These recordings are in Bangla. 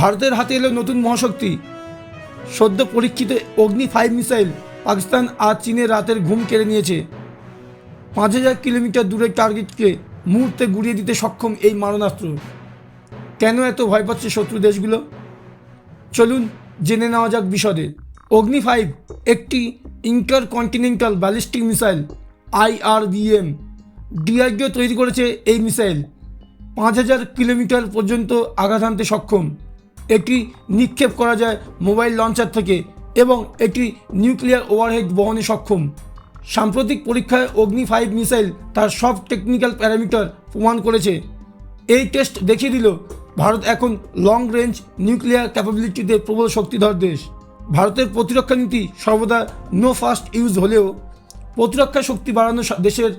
ভারতের হাতে এলো নতুন মহাশক্তি। সদ্য পরীক্ষিত অগ্নি ফাইভ মিসাইল পাকিস্তান আর চীনের রাতের ঘুম কেড়ে নিয়েছে। পাঁচ হাজার কিলোমিটার দূরের টার্গেটকে মুহূর্তে গুড়িয়ে দিতে সক্ষম এই মারণাস্ত্র। কেন এত ভয় পাচ্ছে শত্রু দেশগুলো? চলুন জেনে নেওয়া যাক বিশদে। অগ্নি ফাইভ, একটি intercontinental ballistic missile IRBM DRDO তৈরি করেছে এই মিসাইল। পাঁচ হাজার কিলোমিটার পর্যন্ত আঘাত হানতে সক্ষম। এটি নিক্ষেপ করা যায় মোবাইল লঞ্চার থেকে এবং এটি নিউক্লিয়ার ওভারহেড বহনে সক্ষম। সাম্প্রতিক পরীক্ষায় অগ্নি ফাইভ মিসাইল তার সব টেকনিক্যাল প্যারামিটার প্রমাণ করেছে। এই টেস্ট দেখিয়ে দিল, ভারত এখন লং রেঞ্জ নিউক্লিয়ার ক্যাপাবিলিটিতে প্রবল শক্তিধর দেশ। ভারতের প্রতিরক্ষা নীতি সর্বদা নো ফাস্ট ইউজ হলেও প্রতিরক্ষা শক্তি বাড়ানো দেশের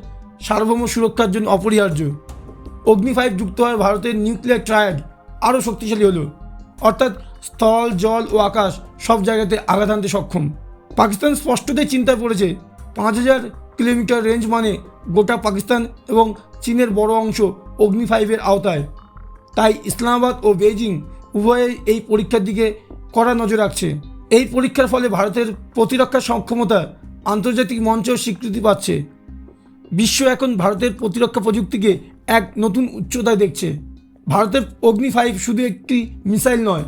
সার্বভৌম সুরক্ষার জন্য অপরিহার্য। অগ্নি ফাইভ যুক্ত হয় ভারতের নিউক্লিয়ার ট্রায়াড আরও শক্তিশালী হলো। অর্থাৎ স্থল, জল ও আকাশ সব জায়গাতে আঘাত আনতে সক্ষম। পাকিস্তান স্পষ্টতই চিন্তায় পড়েছে, পাঁচ হাজার কিলোমিটার রেঞ্জ মানে গোটা পাকিস্তান এবং চীনের বড় অংশ অগ্নি ফাইভের আওতায়। তাই ইসলামাবাদ ও বেইজিং উভয়েই এই পরীক্ষার দিকে কড়া নজর রাখছে। এই পরীক্ষার ফলে ভারতের প্রতিরক্ষা সক্ষমতা আন্তর্জাতিক মঞ্চেও স্বীকৃতি পাচ্ছে। বিশ্ব এখন ভারতের প্রতিরক্ষা প্রযুক্তিকে এক নতুন উচ্চতায় দেখছে। ভারতের অগ্নি ফাইভ শুধু একটি মিসাইল নয়,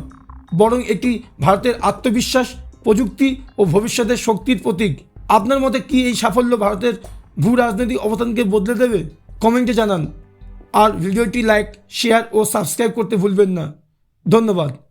বরং এটি ভারতের আত্মবিশ্বাস, প্রযুক্তি ও ভবিষ্যতের শক্তির প্রতীক। আপনার মতে কি এই সাফল্য ভারতের ভূ রাজনৈতিক অবস্থানকে বদলে দেবে? কমেন্টে জানান। আর ভিডিওটি লাইক, শেয়ার ও সাবস্ক্রাইব করতে ভুলবেন না। ধন্যবাদ।